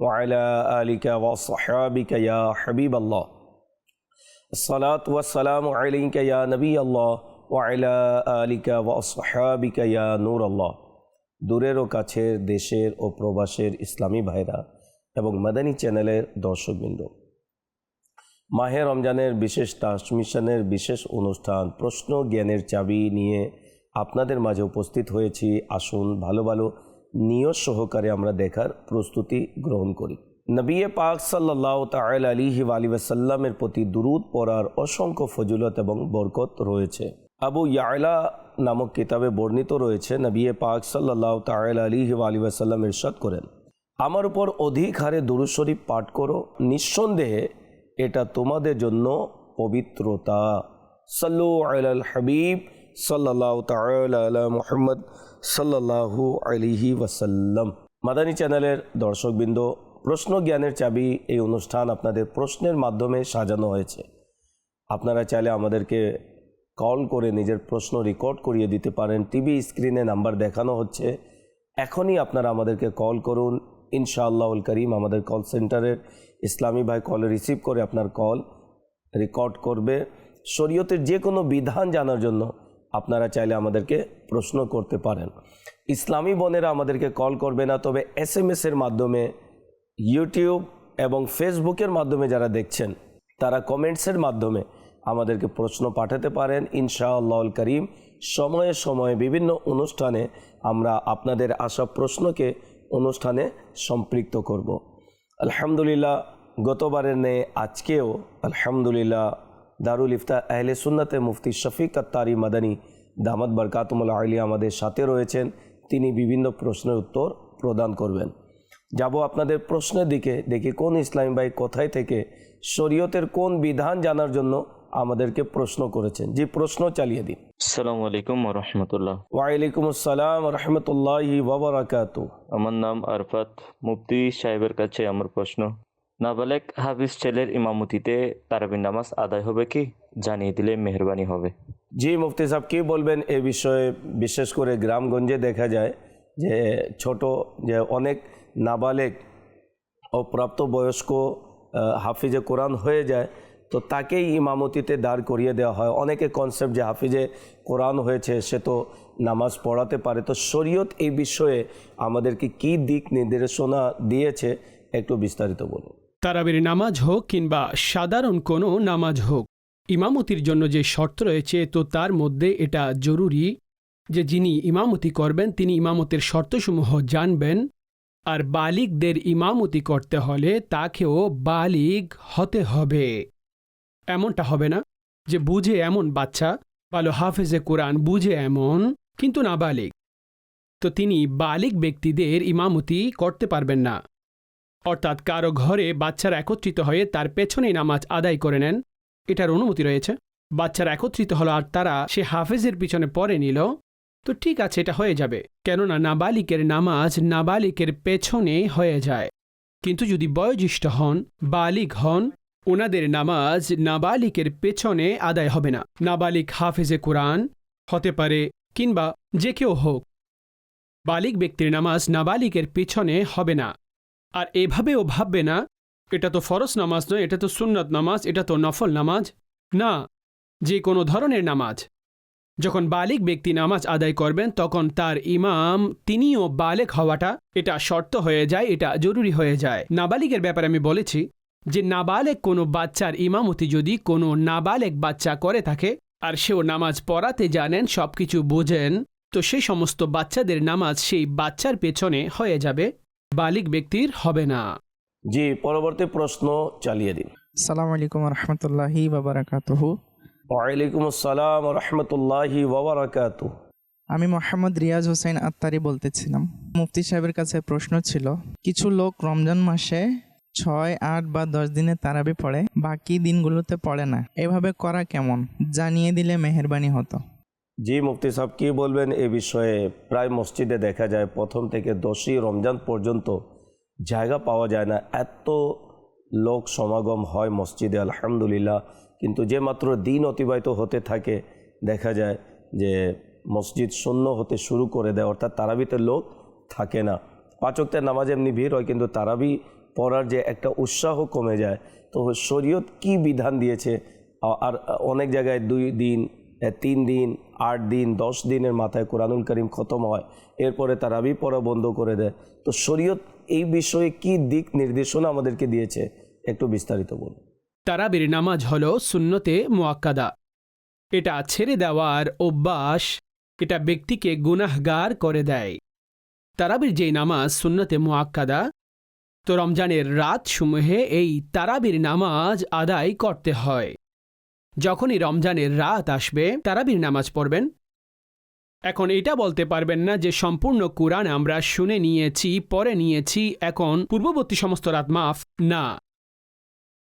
ওয়াইলা আলিকা ওয়াসাবিকা ইয়া হাবিব আল্লাহ সালাত ওয়াসালাম আলিকা ইয়া নবী আল্লাহ ওয়াইলা আলিকা ওয়াসাবিকা ইয়া নূর আল্লাহ দূরের ও কাছের দেশের ও প্রবাসের ইসলামী ভাইরা এবং মাদানী চ্যানেলের দর্শকবৃন্দ, মাহে রমজানের বিশেষ ট্রান্সমিশনের বিশেষ অনুষ্ঠান প্রশ্ন জ্ঞানের চাবি নিয়ে আপনাদের মাঝে উপস্থিত হয়েছি। আসুন ভালো ভালো নিয়ত সহকারে আমরা দেখার প্রস্তুতি গ্রহণ করি। নবিয়ে পাক সাল্লাহ তাল আলিহি আলী ওয়াসাল্লামের প্রতি দুরুদ পড়ার অসংখ্য ফজিলত এবং বরকত রয়েছে। আবু ইয়ালা নামক কিতাবে বর্ণিত রয়েছে নবিয়ে পাক সাল্লাহ তাল আলিহি আলী ওয়াসাল্লাম ইরশাদ করেন, আমার উপর অধিক হারে দুরুদ শরীফ পাঠ করো, নিঃসন্দেহে এটা তোমাদের জন্য পবিত্রতা। সাল্লু আল হাবিব সাল্লাহ তালা মোহাম্মদ সাল্লাহু আলিহি ওয়াসাল্লাম। মাদানী চ্যানেলের দর্শকবৃন্দ প্রশ্ন জ্ঞানের চাবি এই অনুষ্ঠান আপনাদের প্রশ্নের মাধ্যমে সাজানো হয়েছে। আপনারা চাইলে আমাদেরকে কল করে নিজের প্রশ্ন রেকর্ড করিয়ে দিতে পারেন। টিভি স্ক্রিনে নাম্বার দেখানো হচ্ছে। এখনই আপনারা আমাদেরকে কল করুন। ইনশাআল্লাহুল করিম আমাদের কল সেন্টারের ইসলামী ভাই কল রিসিভ করে আপনার কল রেকর্ড করবে। শরীয়তের যে কোনো বিধান জানার জন্য আপনারা চাইলে আমাদেরকে প্রশ্ন করতে পারেন। ইসলামী বোনেরা আমাদেরকে কল করবে না, তবে এস এম এসের মাধ্যমে, ইউটিউব এবং ফেসবুকের মাধ্যমে যারা দেখছেন, তারা কমেন্টসের মাধ্যমে আমাদেরকে প্রশ্ন পাঠাতে পারেন। ইনশাআল্লাহুল করিম, সময়ে সময়ে বিভিন্ন অনুষ্ঠানে আমরা আপনাদের আসা প্রশ্নকে অনুষ্ঠানে সম্পৃক্ত করব। আলহামদুলিল্লাহ, গতবারের নে আজকেও আলহামদুলিল্লাহ দারুল ইফতা আহলে সুন্নাতে মুফতি শফিক আত্তারি মাদানী দামাদ বরকাতুমুল আলী আমাদের সাথে রয়েছেন। তিনি বিভিন্ন প্রশ্নের উত্তর প্রদান করবেন। যাব আপনাদের প্রশ্নের দিকে দেখি কোন ইসলামী ভাই কোথায় থেকে শরীয়তের কোন বিধান জানার জন্য আমাদেরকে প্রশ্ন করেছেন। যে প্রশ্ন চালিয়ে দিন। আসসালামু আলাইকুম রহমতুল্লাহ। ওয়ালাইকুম আসসালাম রহমতুল্লাহি ওবরাকাতু আমার নাম আরফাত। মুফতি সাহেবের কাছে আমার প্রশ্ন। নাবালেক হাফিজ ছেলের ইমামতিতে তারাবির নামাজ আদায় হবে কি? জানিয়ে দিলে মেহরবানি হবে। জি মুফতি সাহেব কী বলবেন এ বিষয়ে? বিশেষ করে গ্রামগঞ্জে দেখা যায় যে ছোট যে অনেক নাবালেক ও প্রাপ্তবয়স্ক আহ, হাফিজে কোরআন হয়ে যায় তো তাকেই ইমামতিতে দাঁড় করিয়ে দেওয়া হয়। অনেকে কনসেপ্ট যে হাফিজে কোরআন হয়েছে সে তো নামাজ পড়াতে পারে। তো শরীয়ত এই বিষয়ে আমাদেরকে কি দিক নির্দেশনা দিয়েছে একটু বিস্তারিত বলুন। তারাবির নামাজ হোক কিংবা সাধারণ কোনো নামাজ হোক, ইমামতির জন্য যে শর্ত রয়েছে, তো তার মধ্যে এটা জরুরি যে যিনি ইমামতি করবেন, তিনি ইমামতের শর্তসমূহ জানবেন আর বালিকদের ইমামতি করতে হলে তাকেও বালিগ হতে হবে। এমনটা হবে না যে বুঝে এমন বাচ্চা, ভালো হাফেজে কোরআন বুঝে এমন, কিন্তু না বালিক। তো তিনি বালিক ব্যক্তিদের ইমামতি করতে পারবেন না। অর্থাৎ কারও ঘরে বাচ্চারা একত্রিত হয়ে তার পেছনেই নামাজ আদায় করে নেন। এটার অনুমতি রয়েছে। বাচ্চারা একত্রিত হলো আর তারা সে হাফেজের পিছনে পরে নিল। তো ঠিক আছে, এটা হয়ে যাবে। কেননা নাবালিকের নামাজ নাবালিকের পেছনে হয়ে যায়। কিন্তু যদি বয়োজ্যেষ্ঠ হন, বালিক হন ওনাদের নামাজ নাবালিকের পেছনে আদায় হবে না। নাবালিক হাফেজে কোরআন হতে পারে কিংবা যে কেউ হোক। বালিক ব্যক্তির নামাজ নাবালিকের পেছনে হবে না। আর এভাবেও ভাববে না, এটা তো ফরজ নামাজ নয়, এটা তো সুন্নত নামাজ, এটা তো নফল নামাজ। না, যে কোনো ধরনের নামাজ। যখন বালিক ব্যক্তি নামাজ আদায় করবেন, তখন তার ইমাম তিনিও বালেক হওয়াটা, এটা শর্ত হয়ে যায়, এটা জরুরি হয়ে যায়। নাবালিকের ব্যাপারে আমি বলেছি যে, নাবালেক কোনো বাচ্চার ইমামতি যদি কোনো নাবালেক বাচ্চা করে থাকে, আর সেও নামাজ পড়াতে জানেন সব কিছু বোঝেন, তো সেই সমস্ত বাচ্চাদের নামাজ সেই বাচ্চার পেছনে হয়ে যাবে। বালিক ব্যক্তির হবে না। জি পরবর্তী প্রশ্ন চালিয়ে দিন। সালাম আলাইকুম রহমতুল্লাহি বাবারাকাতুহু ওয়ালাইকুম আসসালাম রহমতুল্লাহি ওবরাকাতু আমি মোহাম্মদ রিয়াজ হোসেন আত্তারি বলতেছিলাম। মুফতি সাহেবের কাছে প্রশ্ন ছিল কিছু লোক রমজান মাসে ছয় আট বা দশ দিনে তারাবি পড়ে বাকি দিনগুলোতে পড়ে না। এভাবে করা কেমন? জানিয়ে দিলে মেহেরবানি হতো। জি, মুফতি সাহেব, কী বলবেন? এ বিষয়ে প্রায় মসজিদে দেখা যায় প্রথম থেকে দশই রমজান পর্যন্ত জায়গা পাওয়া যায় না। এত লোক সমাগম হয় মসজিদে, আলহামদুলিল্লাহ। কিন্তু যে মাত্র দিন অতিবাহিত হতে থাকে, দেখা যায় যে মসজিদ শূন্য হতে শুরু করে দেয়, অর্থাৎ তারাবিতে লোক থাকে না। পাচকদের নামাজ এমনি ভিড় হয়, কিন্তু তারাবি পড়ার যে একটা উৎসাহ কমে যায়। তো শরীয়ত কি বিধান দিয়েছে? আর অনেক জায়গায় দুই দিন তিন দিন, আট দিন, দশ দিনের মাথায় কোরআনুল করিম খতম হয়, এরপরে তারাবি পড়া বন্ধ করে দেয়। তো শরীয়ত এই বিষয়ে কি দিক নির্দেশনা আমাদেরকে দিয়েছে? একটু বিস্তারিত বলুন। তারাবির নামাজ হল সুন্নতে মোয়াক্কাদা এটা ছেড়ে দেওয়ার অভ্যাস এটা ব্যক্তিকে গুনাহগার করে দেয়। তারাবির যেই নামাজ সুন্নতে মোয়াক্কাদা তো রমজানের রাতসমূহে এই তারাবির নামাজ আদায় করতে হয়। যখনই রমজানের রাত আসবে, তারাবির নামাজ পড়বেন। এখন এটা বলতে পারবেন না যে সম্পূর্ণ কোরআন আমরা শুনে নিয়েছি পরে নিয়েছি, এখন পূর্ববর্তী সমস্ত রাত মাফ। না।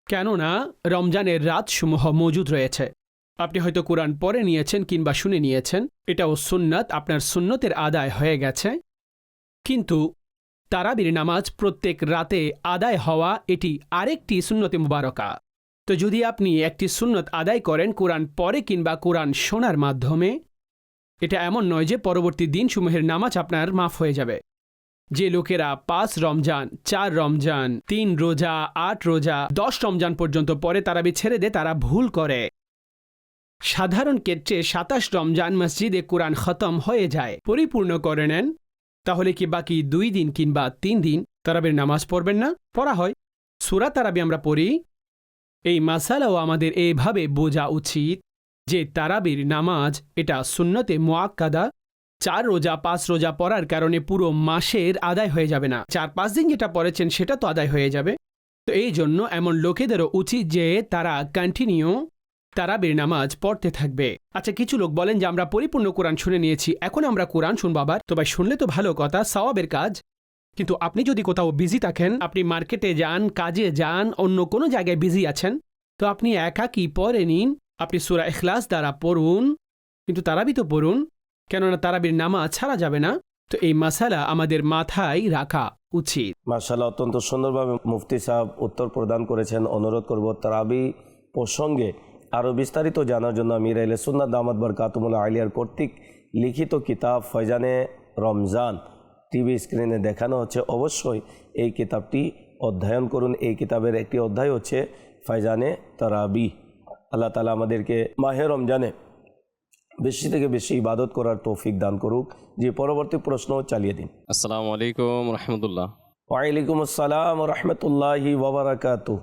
কেননা রমজানের রাতসমূহ মজুদ রয়েছে। আপনি হয়তো কোরআন পরে নিয়েছেন কিংবা শুনে নিয়েছেন, এটাও সুন্নত, আপনার সুন্নতের আদায় হয়ে গেছে। কিন্তু তারাবির নামাজ প্রত্যেক রাতে আদায় হওয়া, এটি আরেকটি সুন্নতে মুবারকা। তো যদি আপনি একটি সুন্নত আদায় করেন কোরআন পরে কিংবা কোরআন শোনার মাধ্যমে, এটা এমন নয় যে পরবর্তী দিনসমূহের নামাজ আপনার মাফ হয়ে যাবে। যে লোকেরা পাঁচ রমজান, চার রমজান, তিন রোজা, আট রোজা, দশ রমজান পর্যন্ত পরে তারাবি ছেড়ে দেয়, তারা ভুল করে। সাধারণ ক্ষেত্রে সাতাশ রমজান মসজিদে কোরআন খতম হয়ে যায়। পরিপূর্ণ করে নেন, তাহলে কি বাকি দুই দিন কিংবা তিন দিন তারাবির নামাজ পড়বেন না? পড়া হয়। সুরা তারাবি আমরা পড়ি এই মাসালাও আমাদের এভাবে বোঝা উচিত যে তারাবির নামাজ এটা সুন্নতে মোয়াক্কাদা চার রোজা, পাঁচ রোজা পড়ার কারণে পুরো মাসের আদায় হয়ে যাবে না। চার, পাঁচ দিন যেটা পড়েছেন সেটা তো আদায় হয়ে যাবে। তো এই জন্য এমন লোকেদেরও উচিত যে তারা কন্টিনিউ তারাবির নামাজ পড়তে থাকবে। আচ্ছা কিছু লোক বলেন যে আমরা পরিপূর্ণ কোরআন শুনে নিয়েছি, এখন আমরা কোরআন শুনবাবার তো ভাই, শুনলে তো ভালো কথা, সওয়াবের কাজ। কিন্তু আপনি যদি কোথাও বিজি থাকেন, আপনি মার্কেটে যান, কাজে যান, অন্য কোনো জায়গায় বিজি আছেন, তো আপনি একাকি পরে নিন? আপনি সুরা এখলাস দ্বারা পড়ুন, কিন্তু তারাবি তো পড়ুন, কেননা তারাবির নামা ছাড়া যাবে না। তো এই মাসালা আমাদের মাথায় রাখা উচিত। মার্শাল্লাহ অত্যন্ত সুন্দরভাবে মুফতি সাহেব উত্তর প্রদান করেছেন, অনুরোধ করব তারাবি প্রসঙ্গে আরও বিস্তারিত জানার জন্য আমির আইলে সুন্নাত দামাদ বরকাতুমুল আলিয়ার কর্তৃক লিখিত কিতাব ফয়জানে রমজান টিভি স্ক্রিনে দেখানো হচ্ছে। অবশ্যই এই কিতাবটি অধ্যয়ন করুন। এই কিতাবের একটি অধ্যায় হচ্ছে ফয়জানে তারাবি। আল্লাহ তালা আমাদেরকে মাহে রমজানে বেশি থেকে বেশি ইবাদত করার তৌফিক দান করুক। যে পরবর্তী প্রশ্ন চালিয়ে দিন। আসসালামু আলাইকুম রহমতুল্লাহ। ওয়ালাইকুম আসসালাম রহমতুল্লাহি ওবরাকাতু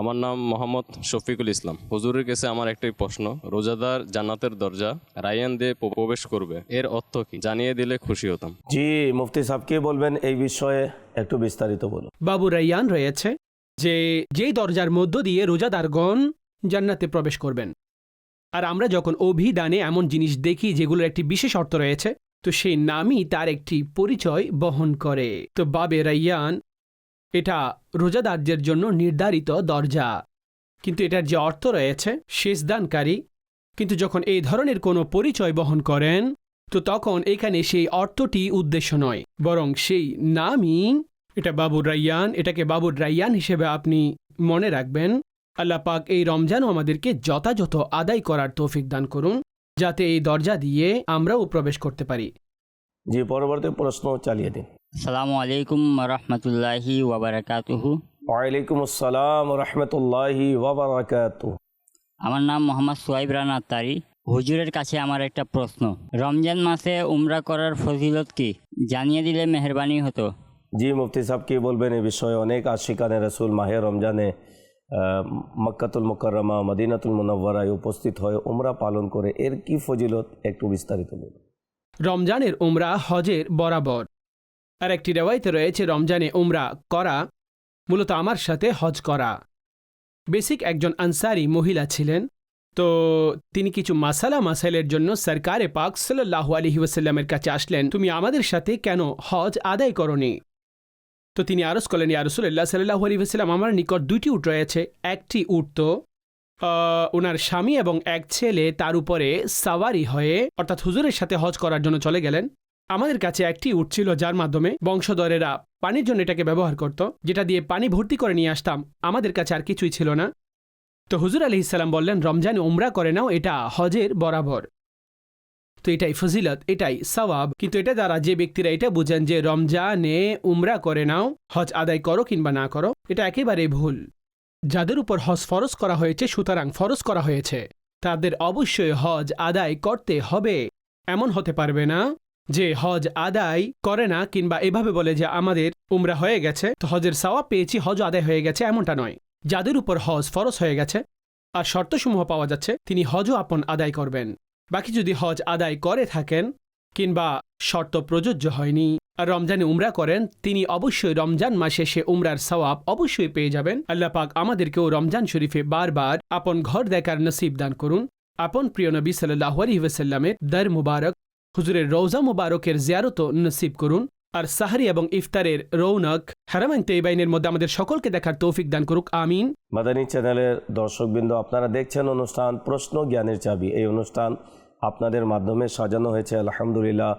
আমার নাম মোহাম্মদ শফিকুল ইসলাম। হুজুরের কাছে আমার একটাই প্রশ্ন রোজাদার জান্নাতের দরজা রায়ান দিয়ে প্রবেশ করবে এর অর্থ কি? জানিয়ে দিলে খুশি হতাম। জি মুফতি সাহেব কি বলবেন এই বিষয়ে একটু বিস্তারিত বলুন। বাবু রাইয়ান রয়েছে যে যেই দরজার মধ্য দিয়ে রোজাদারগণ জান্নাতে প্রবেশ করবেন। আর আমরা যখন অভিধানে এমন জিনিস দেখি যেগুলোর একটি বিশেষ অর্থ রয়েছে তো সেই নামই তার একটি পরিচয় বহন করে। তো বাবে রাইয়ান এটা রোজাদারদের জন্য নির্ধারিত দরজা। কিন্তু এটার যে অর্থ রয়েছে শেষ দানকারী কিন্তু যখন এই ধরনের কোনো পরিচয় বহন করেন, তো তখন এখানে সেই অর্থটি উদ্দেশ্য নয়, বরং সেই নামই। এটা বাবুর রাইয়ান, এটাকে বাবুর রাইয়ান হিসেবে আপনি মনে রাখবেন। আল্লাহ পাক এই রমজানও আমাদেরকে যথাযথ আদায় করার তৌফিক দান করুন, যাতে এই দরজা দিয়ে আমরাও প্রবেশ করতে পারি। যে পরবর্তী প্রশ্ন চালিয়ে দিন। সালামু আলাইকুম রহমতুল্লাহি ওয়াবারাকাতুহু। ওয়ালাইকুম আসসালাম রহমতুল্লাহি ওবরাকাতু আমার নাম মোহাম্মদ সোয়াইব রানা আত্তারি। হুজুরের কাছে আমার একটা প্রশ্ন। রমজান মাসে উমরা করার ফজিলত কি? জানিয়ে দিলে মেহরবানি হতো। জি মুফতি সাহেব কি বলবেন এই বিষয়ে? অনেক আশিকানে রসুল মাহে রমজানে মক্কাতুল মুকাররমা মদিনাতুল মুনব্বরায় উপস্থিত হয়ে উমরা পালন করে। এর কি ফজিলত? একটু বিস্তারিত বলুন। রমজানের উমরা হজের বরাবর। আর একটি রেওয়ায়তে রয়েছে রমজানে উমরা করা, মূলত আমার সাথে হজ করা। বেসিক একজন আনসারি মহিলা ছিলেন। তো তিনি কিছু মাসালা মাসাইলের জন্য সরকারে পাক সাল্লাহু আলহি ওয়াসাল্লামের কাছে আসলেন, তুমি আমাদের সাথে কেন হজ আদায় করনি? তো তিনি আরজ করলেন, ইয়া রসুল্লাহ সাল্লাহ আলী সাল্লাম আমার নিকট দুইটি উট রয়েছে। একটি উট তো ওনার স্বামী এবং এক ছেলে তার উপরে সাওয়ারি হয়ে, অর্থাৎ হুজুরের সাথে হজ করার জন্য চলে গেলেন। আমাদের কাছে একটি উট ছিল যার মাধ্যমে বংশধরেরা পানির জন্য এটাকে ব্যবহার করত, যেটা দিয়ে পানি ভর্তি করে নিয়ে আসতাম। আমাদের কাছে আর কিছুই ছিল না। তো হুজুর আলি ইসাল্লাম বললেন, রমজান উমরা করে নাও, এটা হজের বরাবর। তো এটাই ফজিলত, এটাই সওয়াব। কিন্তু এটা দ্বারা যে ব্যক্তিরা এটা বুঝেন যে রমজানে উমরা করে নাও, হজ আদায় করো কিংবা না করো, এটা একেবারে ভুল। যাদের উপর হজ ফরজ করা হয়েছে, সুতরাং ফরজ করা হয়েছে। তাদের অবশ্যই হজ আদায় করতে হবে। এমন হতে পারবে না। যে হজ আদায় করে না কিংবা এভাবে বলে যে আমাদের উমরা হয়ে গেছে, তো হজের সাওয়াব পেয়েছি, হজ আদায় হয়ে গেছে এমনটা নয়। যাদের উপর হজ ফরজ হয়ে গেছে আর শর্তসমূহ পাওয়া যাচ্ছে, তিনি হজও আপন আদায় করবেন। বাকি যদি হজ আদায় করে থাকেন কিংবা শর্ত প্রযোজ্য হয়নি, আর রমজানে উমরা করেন, তিনি অবশ্যই রমজান মাসে সে উমরার সওয়াব অবশ্যই পেয়ে যাবেন। আল্লাহ পাক আমাদেরকেও রমজান শরীফে বারবার আপন ঘর দেখার নসিব দান করুন। আপন প্রিয় নবী সাল্লাহ আলহিহাস্লামের দর মুবারক হুজুরের রৌজা মুবারকের জিয়ারত নসিব করুন আর সাহারি এবং ইফতারের রৌনক হারামাইন তেইবাইনের মধ্যে আমাদের সকলকে দেখার তৌফিক দান করুক, আমিন। মাদানী চ্যানেলের দর্শকবৃন্দ, আপনারা দেখছেন অনুষ্ঠান প্রশ্ন জ্ঞানের চাবি। এই অনুষ্ঠান আপনাদের মাধ্যমে সাজানো হয়েছে। আলহামদুলিল্লাহ,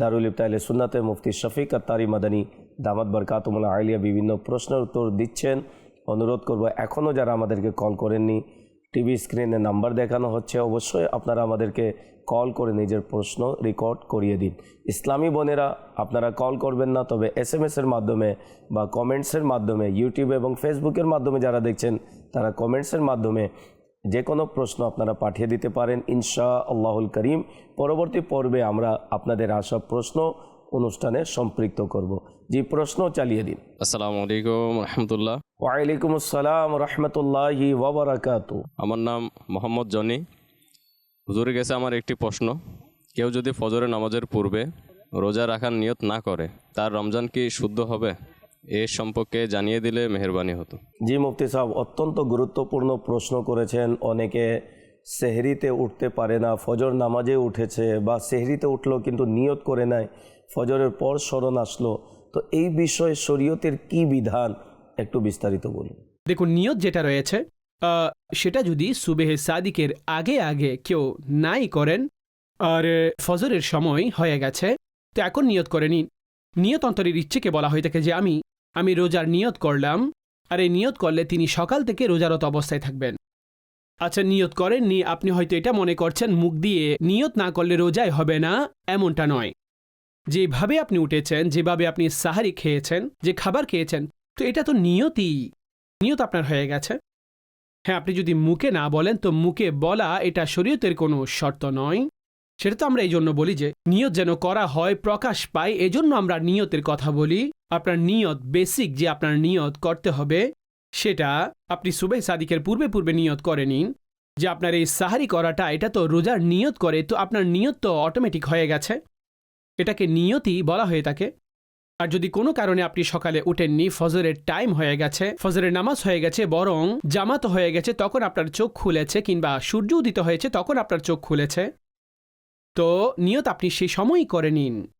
দারুল ইফতাইলে সুন্নাতে মুফতি শফিক আত্তারি মাদানী দামাত বরকাতমুল্লা আলিয়া বিভিন্ন প্রশ্নের উত্তর দিচ্ছেন। অনুরোধ করব এখনও যারা আমাদেরকে কল করেননি টিভি স্ক্রিনে নাম্বার দেখানো হচ্ছে, অবশ্যই আপনারা আমাদেরকে কল করে নিজের প্রশ্ন রেকর্ড করিয়ে দিন। ইসলামী বোনেরা, আপনারা কল করবেন না, তবে এস এম মাধ্যমে বা কমেন্টসের মাধ্যমে ইউটিউব এবং ফেসবুকের মাধ্যমে যারা দেখছেন, তারা কমেন্টসের মাধ্যমে যে কোনো প্রশ্ন আপনারা পাঠিয়ে দিতে পারেন। ইনশা আল্লাহুল করিম। পরবর্তী পর্বে আমরা আপনাদের আসা প্রশ্ন অনুষ্ঠানে সম্পৃক্ত করব। জি প্রশ্ন চালিয়ে দিন। আসসালামু আলাইকুম রহমতুল্লাহ। ওয়ালাইকুম আসসালাম রহমতুল্লাহি ওবরাকাতু আমার নাম মোহাম্মদ জনি। হুজুরের গেছে আমার একটি প্রশ্ন। কেউ যদি ফজরের নামাজের পূর্বে রোজা রাখার নিয়ত না করে তার রমজান কি শুদ্ধ হবে? এ সম্পর্কে জানিয়ে দিলে মেহরবানি হতো। জি মুফতি সাহেব অত্যন্ত গুরুত্বপূর্ণ প্রশ্ন করেছেন। অনেকে সেহরিতে উঠতে পারে না ফজর নামাজে উঠেছে বা সেহরিতে উঠল কিন্তু নিয়ত করে নেয়। ফজরের পর স্মরণ আসলো। তো এই বিষয়ে শরীয়তের কি বিধান? একটু বিস্তারিত বলুন। দেখুন, নিয়ত যেটা রয়েছে সেটা যদি সুবেহে সাদিকের আগে আগে কেউ নাই করেন, আর ফজরের সময় হয়ে গেছে, তো এখন নিয়ত করে নিন। নিয়ত অন্তরের ইচ্ছেকে বলা হয়ে থাকে যে আমি আমি রোজার নিয়ত করলাম, আর এই নিয়ত করলে তিনি সকাল থেকে রোজারত অবস্থায় থাকবেন। আচ্ছা নিয়ত করেননি, আপনি হয়তো এটা মনে করছেন, মুখ দিয়ে নিয়ত না করলে রোজায় হবে না, এমনটা নয়। যেভাবে আপনি উঠেছেন, যেভাবে আপনি সাহারি খেয়েছেন, যে খাবার খেয়েছেন, তো এটা তো নিয়তই নিয়ত আপনার হয়ে গেছে। হ্যাঁ আপনি যদি মুখে না বলেন, তো মুখে বলা এটা শরীয়তের কোনো শর্ত নয়। সেটা তো আমরা এই জন্য বলি যে, নিয়ত যেন করা হয়, প্রকাশ পায়, এজন্য আমরা নিয়তের কথা বলি। আপনার নিয়ত বেসিক যে আপনার নিয়ত করতে হবে, সেটা আপনি সুবে সাদিকের পূর্বে পূর্বে নিয়ত করে নিন। যে আপনার এই সাহারি করাটা, এটা তো রোজার নিয়ত করে, তো আপনার নিয়ত তো অটোমেটিক হয়ে গেছে। এটাকে নিয়তই বলা হয়ে থাকে। আর যদি কোনো কারণে আপনি সকালে উঠেননি, ফজরের টাইম হয়ে গেছে, ফজরের নামাজ হয়ে গেছে, বরং জামাত হয়ে গেছে, তখন আপনার চোখ খুলেছে কিংবা সূর্য উদিত হয়েছে, তখন আপনার চোখ খুলেছে। তো নিয়ত আপনি সেই সময়ই করে নিন।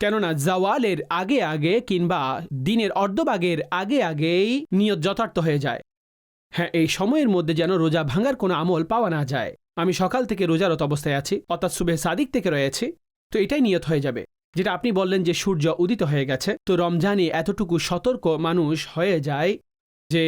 কেননা জাওয়ালের আগে আগে কিংবা দিনের অর্ধভাগের আগে আগেই নিয়ত যথার্থ হয়ে যায়। হ্যাঁ এই সময়ের মধ্যে যেন রোজা ভাঙার কোনো আমল পাওয়া না যায়। আমি সকাল থেকে রোজারত অবস্থায় আছি, অর্থাৎ শুভে সাদিক থেকে রয়েছি। তো এটাই নিয়ত হয়ে যাবে। যেটা আপনি বললেন যে সূর্য উদিত হয়ে গেছে, তো রমজানে এতটুকু সতর্ক মানুষ হয়ে যায় যে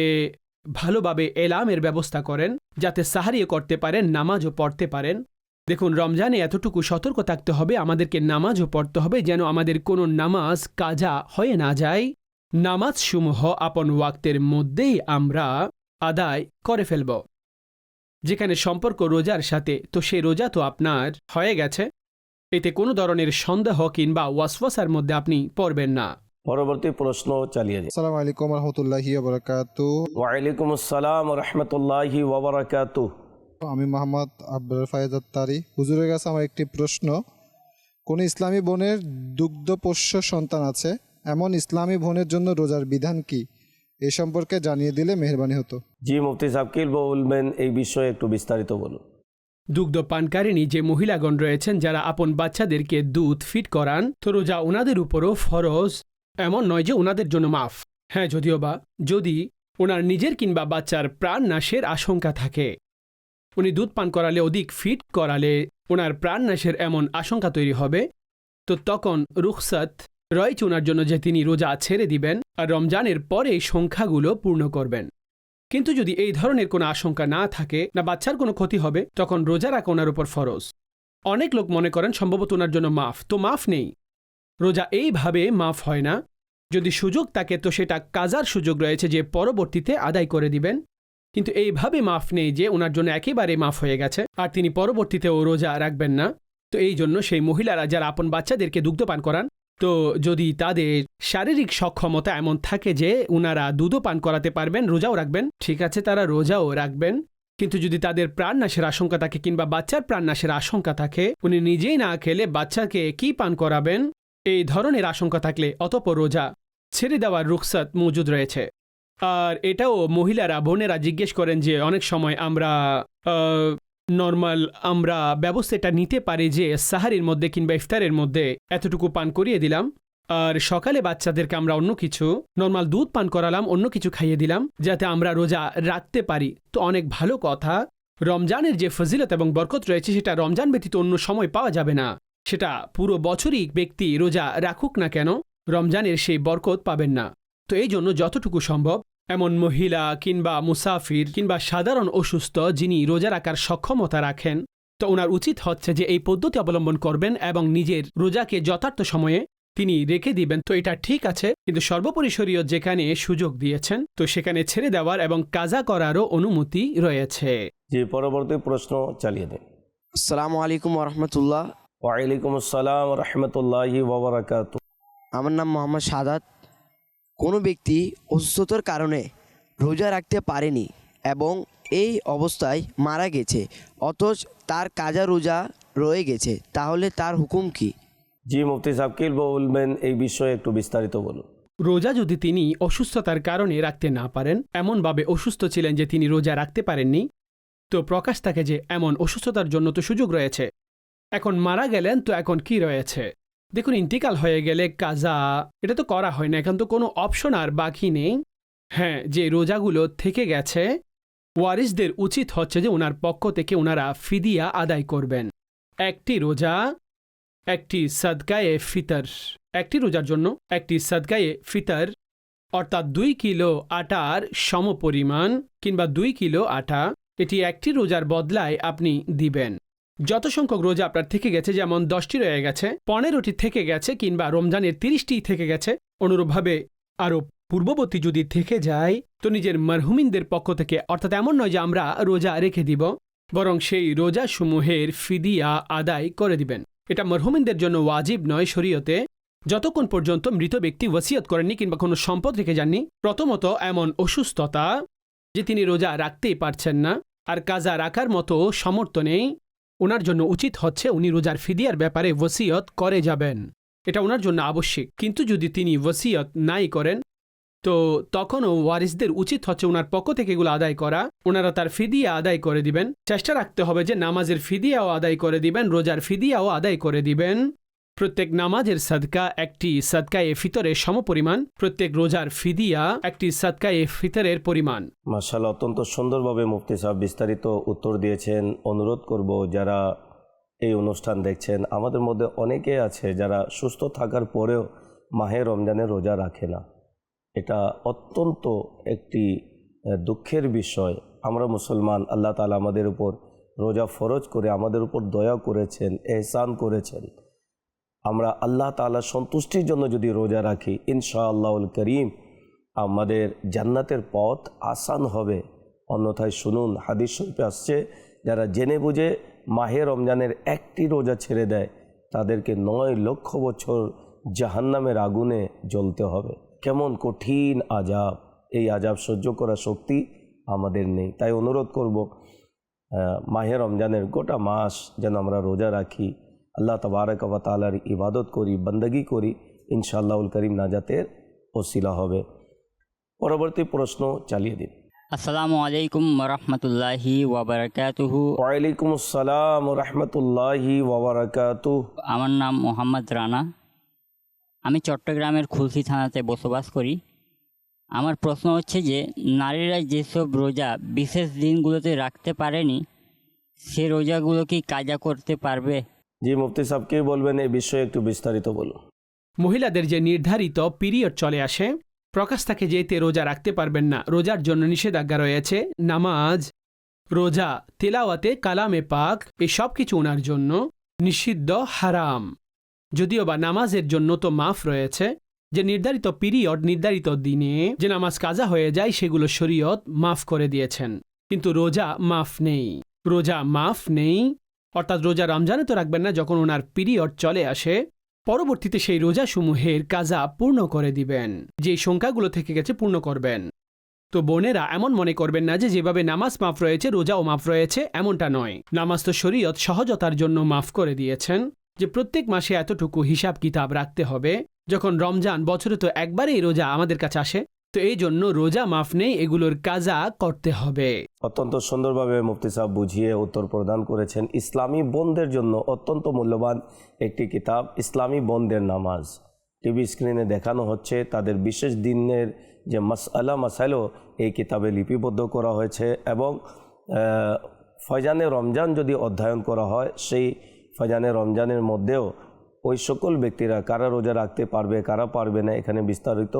ভালোভাবে এলামের ব্যবস্থা করেন, যাতে সাহারিও করতে পারেন, নামাজও পড়তে পারেন। দেখুন, রমজানে এতটুকু সতর্ক থাকতে হবে, আমাদেরকে নামাজও পড়তে হবে, যেন আমাদের কোনো নামাজ কাজা হয়ে না যায়। নামাজ সমূহ আপন ওয়াক্তের মধ্যেই আমরা আদায় করে ফেলব। যেখানে সম্পর্ক রোজার সাথে, তো সে রোজা তো আপনার হয়ে গেছে। এতে কোনো ধরনের সন্দেহ কিংবা ওয়াসওয়াসার মধ্যে আপনি পড়বেন না। পরবর্তী প্রশ্ন চালিয়ে দিন আসসালামু আলাইকুম রহমতুল্লাহি বরকাতু। ওয়ালাইকুম আসসালাম রহমতুল্লাহি ওবরাকাতু আমি মোহাম্মদ আব্দুল ফায়েজ আত্তারি। হুজুরের কাছে আমার একটি প্রশ্ন। কোন ইসলামী বোনের দুগ্ধপোষ্য সন্তান আছে? এমন ইসলামী বোনের জন্য রোজার বিধান কি? এ সম্পর্কে জানিয়ে দিলে মেহরবানি হতো। জি মুফতি সাহেব কি বলবেন এই বিষয়ে একটু বিস্তারিত বলুন। দুগ্ধ পানকারিণী যে মহিলাগণ রয়েছেন যারা আপন বাচ্চাদেরকে দুধ ফিট করান, তো রোজা ওনাদের উপরও ফরজ। এমন নয় যে ওনাদের জন্য মাফ। হ্যাঁ যদিও বা যদি ওনার নিজের কিংবা বাচ্চার প্রাণ নাশের আশঙ্কা থাকে। উনি দুধ পান করালে অধিক ফিট করালে ওনার প্রাণ নাশের এমন আশঙ্কা তৈরি হবে। তো তখন রুখসাত রয়েছে ওনার জন্য যে তিনি রোজা ছেড়ে দিবেন, আর রমজানের পরে সংখ্যাগুলো পূর্ণ করবেন। কিন্তু যদি এই ধরনের কোনো আশঙ্কা না থাকে না বাচ্চার কোনো ক্ষতি হবে, তখন রোজা রাখা ওনার উপর ফরজ। অনেক লোক মনে করেন সম্ভবত ওনার জন্য মাফ। তো মাফ নেই। রোজা এইভাবে মাফ হয় না। যদি সুযোগ থাকে, তো সেটা কাজার সুযোগ রয়েছে যে পরবর্তীতে আদায় করে দিবেন। কিন্তু এইভাবে মাফ নেই যে ওনার জন্য একেবারে মাফ হয়ে গেছে আর তিনি পরবর্তীতেও রোজা রাখবেন না। তো এই জন্য সেই মহিলারা, যারা আপন বাচ্চাদেরকে দুগ্ধপান করান তো যদি তাদের শারীরিক সক্ষমতা এমন থাকে যে উনারা দুধও পান করাতে পারবেন, রোজাও রাখবেন, ঠিক আছে, তারা রোজাও রাখবেন। কিন্তু যদি তাদের প্রাণ নাশের আশঙ্কা থাকে কিংবা বাচ্চার প্রাণ নাশের আশঙ্কা থাকে, উনি নিজেই না খেলে বাচ্চাকে কি পান করাবেন? এই ধরনের আশঙ্কা থাকলে অতপর রোজা ছেড়ে দেওয়ার রুখসাত মজুদ রয়েছে। আর এটাও মহিলারা, বোনেরা জিজ্ঞেস করেন যে অনেক সময় আমরা নর্মাল আমরা ব্যবস্থাটা নিতে পারি যে সাহারির মধ্যে কিংবা ইফতারের মধ্যে এতটুকু পান করিয়ে দিলাম। আর সকালে বাচ্চাদেরকে আমরা অন্য কিছু, নর্মাল দুধ পান করালাম, অন্য কিছু খাইয়ে দিলাম, যাতে আমরা রোজা রাখতে পারি। তো অনেক ভালো কথা। রমজানের যে ফজিলত এবং বরকত রয়েছে, সেটা রমজান ব্যতীত অন্য সময় পাওয়া যাবে না। সেটা পুরো বছরই ব্যক্তি রোজা রাখুক না কেন, রমজানের সেই বরকত পাবেন না। তো এই জন্য যতটুকু সম্ভব এমন মহিলা কিংবা মুসাফির কিংবা সাধারণ অসুস্থ যিনি রোজা রাখার সক্ষমতা রাখেন তো ওনার উচিত হচ্ছে যে এই পদ্ধতি অবলম্বন করবেন এবং নিজের রোজাকে যথার্থ সময়ে তিনি রেখে দিবেন। তো এটা ঠিক আছে কিন্তু সর্বোপরি শরীয়ত যেখানে সুযোগ দিয়েছেন তো সেখানে ছেড়ে দেওয়ার এবং কাজা করারও অনুমতি রয়েছে। যে পরবর্তী প্রশ্ন চালিয়ে দিন। আসসালামু আলাইকুম রহমতুল্লাহ ওয়ালাইকুম আসসালাম রহমতুল্লাহি ওবরাকাত আমার নাম মোহাম্মদ সাদাত। কোনো ব্যক্তি অসুস্থতার কারণে রোজা রাখতে পারেনি এবং এই অবস্থায় মারা গেছে অথচ তার কাজা রোজা রয়ে গেছে তাহলে তার হুকুম কি? জি মুফতি সাহেব কি বলবেন এই বিষয়ে একটু বিস্তারিত বলুন। রোজা যদি তিনি অসুস্থতার কারণে রাখতে না পারেন এমনভাবে অসুস্থ ছিলেন যে তিনি রোজা রাখতে পারেননি তো প্রকাশ থাকে যে এমন অসুস্থতার জন্য তো সুযোগ রয়েছে। এখন মারা গেলেন তো এখন কি রয়েছে? দেখুন ইন্তিকাল হয়ে গেলে কাজা, এটা তো করা হয় না, এখন তো কোনো অপশন আর বাকি নেই। হ্যাঁ যে রোজাগুলো থেকে গেছে, ওয়ারিসদের উচিত হচ্ছে যে ওনার পক্ষ থেকে ওনারা ফিদিয়া আদায় করবেন। একটি রোজা, একটি সদকায়ে ফিতর। একটি রোজার জন্য একটি সদকায়ে ফিতর, অর্থাৎ দুই কিলো আটার সমপরিমাণ কিংবা দুই কিলো আটা, এটি একটি রোজার বদলায় আপনি দিবেন। যত সংখ্যক রোজা আপনার থেকে গেছে, যেমন দশটি রয়ে গেছে, পনেরোটি থেকে গেছে কিংবা রমজানের তিরিশটি থেকে গেছে, অনুরূপভাবে আরও পূর্ববর্তী যদি থেকে যায়, তো নিজের মারহুমিনদের পক্ষ থেকে, অর্থাৎ এমন নয় যে আমরা রোজা রেখে দিব, বরং সেই রোজা সমূহের ফিদিয়া আদায় করে দিবেন। এটা মরহুমিনদের জন্য ওয়াজিব নয় শরীয়তে। যতক্ষণ পর্যন্ত মৃত ব্যক্তি ওসিয়ত করেননি কিংবা কোনো সম্পদ রেখে যাননি, প্রথমত এমন অসুস্থতা যে তিনি রোজা রাখতেই পারছেন না, আর কাজা রাখার মতো সামর্থ্য নেই ওনার জন্য উচিত হচ্ছে উনি রোজার ফিদিয়ার ব্যাপারে ওসিয়ত করে যাবেন। এটা ওনার জন্য আবশ্যিক। কিন্তু যদি তিনি ওসিয়ত নাই করেন, তো তখনও ওয়ারিসদের উচিত হচ্ছে ওনার পক্ষ থেকে এগুলো আদায় করা। ওনারা তার ফিদিয়া আদায় করে দিবেন। চেষ্টা রাখতে হবে যে নামাজের ফিদিয়াও আদায় করে দিবেন, রোজার ফিদিয়াও আদায় করে দিবেন। প্রত্যেক নামাজের সাদকা একটি সাদকায়ে ফিতরের সমপরিমাণ, প্রত্যেক রোজার ফিদিয়া একটি সাদকা এ ফিতরের পরিমাণ। মার্শাল্লাহ অত্যন্ত সুন্দরভাবে মুফতি সাহেব বিস্তারিত উত্তর দিয়েছেন। অনুরোধ করব যারা এই অনুষ্ঠান দেখছেন, আমাদের মধ্যে অনেকে আছে যারা সুস্থ থাকার পরেও মাহে রমজানে রোজা রাখে না। এটা অত্যন্ত একটি দুঃখের বিষয়। আমরা মুসলমান, আল্লাহ তালা আমাদের উপর রোজা ফরজ করে আমাদের উপর দয়া করেছেন, এহসান করেছেন। আমরা আল্লাহ তাআলার সন্তুষ্টির জন্য যদি রোজা রাখি ইনশা আল্লাহুল করিম, আমাদের জান্নাতের পথ আসান হবে। অন্যথায় শুনুন, হাদিস শরীফে আসছে, যারা জেনে বুঝে মাহে রমজানের একটি রোজা ছেড়ে দেয়, তাদেরকে নয় লক্ষ বছর জাহান্নামের আগুনে জ্বলতে হবে। কেমন কঠিন আজাব এই আজাব সহ্য করার শক্তি আমাদের নেই। তাই অনুরোধ করব মাহে রমজানের গোটা মাস যেন আমরা রোজা রাখি। আল্লাহ তবারক বা তালার ইবাদত করি বন্দগি করি ইনশাআল্লাহুল করিম নাজাতের ওসিলা হবে। পরবর্তী প্রশ্ন চালিয়ে দিন। আসসালামু আলাইকুম রহমতুল্লাহি ওয়াবারাকাতুহু ওয়ালাইকুম আসসালাম রহমতুল্লাহি ওবরাকাতু আমার নাম মোহাম্মদ রানা। আমি চট্টগ্রামের খুলসি থানাতে বসবাস করি। আমার প্রশ্ন হচ্ছে যে নারীরা যেসব রোজা বিশেষ দিনগুলোতে রাখতে পারেনি সে রোজাগুলো কি কাজা করতে পারবে? জি, মুফতি সাহেবকে বলবেন, এই বিষয়ে একটু বিস্তারিত বলুন। মহিলাদের যে নির্ধারিত পিরিয়ড চলে আসে, প্রকাশ থাকে যেতে রোজা রাখতে পারবেন না। রোজার জন্য নিষেধাজ্ঞা রয়েছে, নামাজ, রোজা, তেলাওয়াতে কালামে পাক, এই সব কিছু ওনার জন্য নিষিদ্ধ হারাম। যদিও বা নামাজের জন্য তো মাফ রয়েছে, যে নির্ধারিত পিরিয়ড, নির্ধারিত দিনে যে নামাজ কাজা হয়ে যায়, সেগুলো শরীয়ত মাফ করে দিয়েছেন। কিন্তু রোজা মাফ নেই। রোজা মাফ নেই অর্থাৎ রোজা রমজানে তো রাখবেন না, যখন ওনার পিরিয়ড চলে আসে, পরবর্তীতে সেই রোজাসমূহের কাজা পূর্ণ করে দিবেন যে সংখ্যাগুলো থেকে গেছে পূর্ণ করবেন। তো বোনেরা, এমন মনে করবেন না যে যেভাবে নামাজ মাফ রয়েছে, রোজাও মাফ রয়েছে, এমনটা নয়। নামাজ তো শরীয়ত সহজতার জন্য মাফ করে দিয়েছেন, যে প্রত্যেক মাসে এতটুকু হিসাব কিতাব রাখতে হবে। যখন রমজান বছরে তো একবারেই রোজা আমাদের কাছে আসে তো এই জন্য রোজা মাফ নেই, এগুলোর কাজা করতে হবে। অত্যন্ত সুন্দরভাবে মুফতি সাহেব বুঝিয়ে উত্তর প্রদান করেছেন, ইসলামী বোনদের জন্য অত্যন্ত মূল্যবান একটি কিতাব, ইসলামী বন্ধের নামাজ। টিভি স্ক্রিনে দেখানো হচ্ছে তাদের বিশেষ দিনের যে মাসআলা, মাসাইলও এই কিতাবে লিপিবদ্ধ করা হয়েছে এবং ফয়জানে রমজান যদি অধ্যয়ন করা হয়, সেই ফয়জানে রমজানের মধ্যেও ওই সকল ব্যক্তিরা কারা রোজা রাখতে পারবে, কারা পারবে না, এখানে বিস্তারিত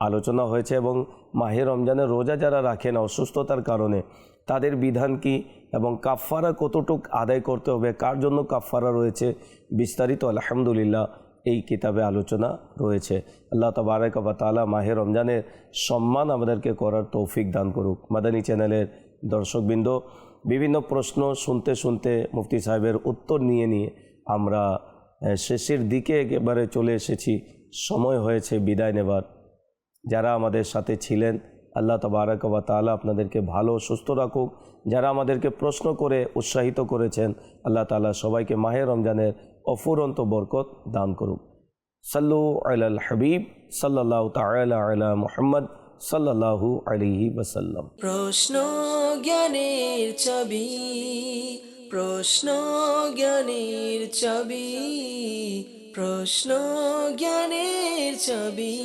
আলোচনা হয়েছে এবং মাহে রমজানের রোজা যারা রাখেন অসুস্থতার কারণে, তাদের বিধান কি এবং কাফফারা কতটুক আদায় করতে হবে, কার জন্য কাফফারা রয়েছে বিস্তারিত আলহামদুলিল্লাহ এই কিতাবে আলোচনা রয়েছে। আল্লাহ তবারক বা তালা মাহে রমজানের সম্মান আমাদেরকে করার তৌফিক দান করুক। মাদানী চ্যানেলের দর্শকবৃন্দ, বিভিন্ন প্রশ্ন শুনতে শুনতে মুফতি সাহেবের উত্তর নিয়ে নিয়ে আমরা শেষের দিকে একেবারে চলে এসেছি। সময় হয়েছে বিদায় নেবার। যারা আমাদের সাথে ছিলেন, আল্লাহ তবারক বা তাআলা আপনাদেরকে ভালো সুস্থ রাখুক। যারা আমাদেরকে প্রশ্ন করে উৎসাহিত করেছেন, আল্লাহ তাআলা সবাইকে মাহে রমজানের অফুরন্ত বরকত দান করুক। সাল্লু আলাল হাবিব, সাল্লাল্লাহু তাআলা আলা মুহাম্মদ, সাল্লাল্লাহু আলাইহি ওয়াসাল্লাম। প্রশ্ন জ্ঞানের ছবি প্রশ্ন জ্ঞানের ছবি প্রশ্ন জ্ঞানের ছবি।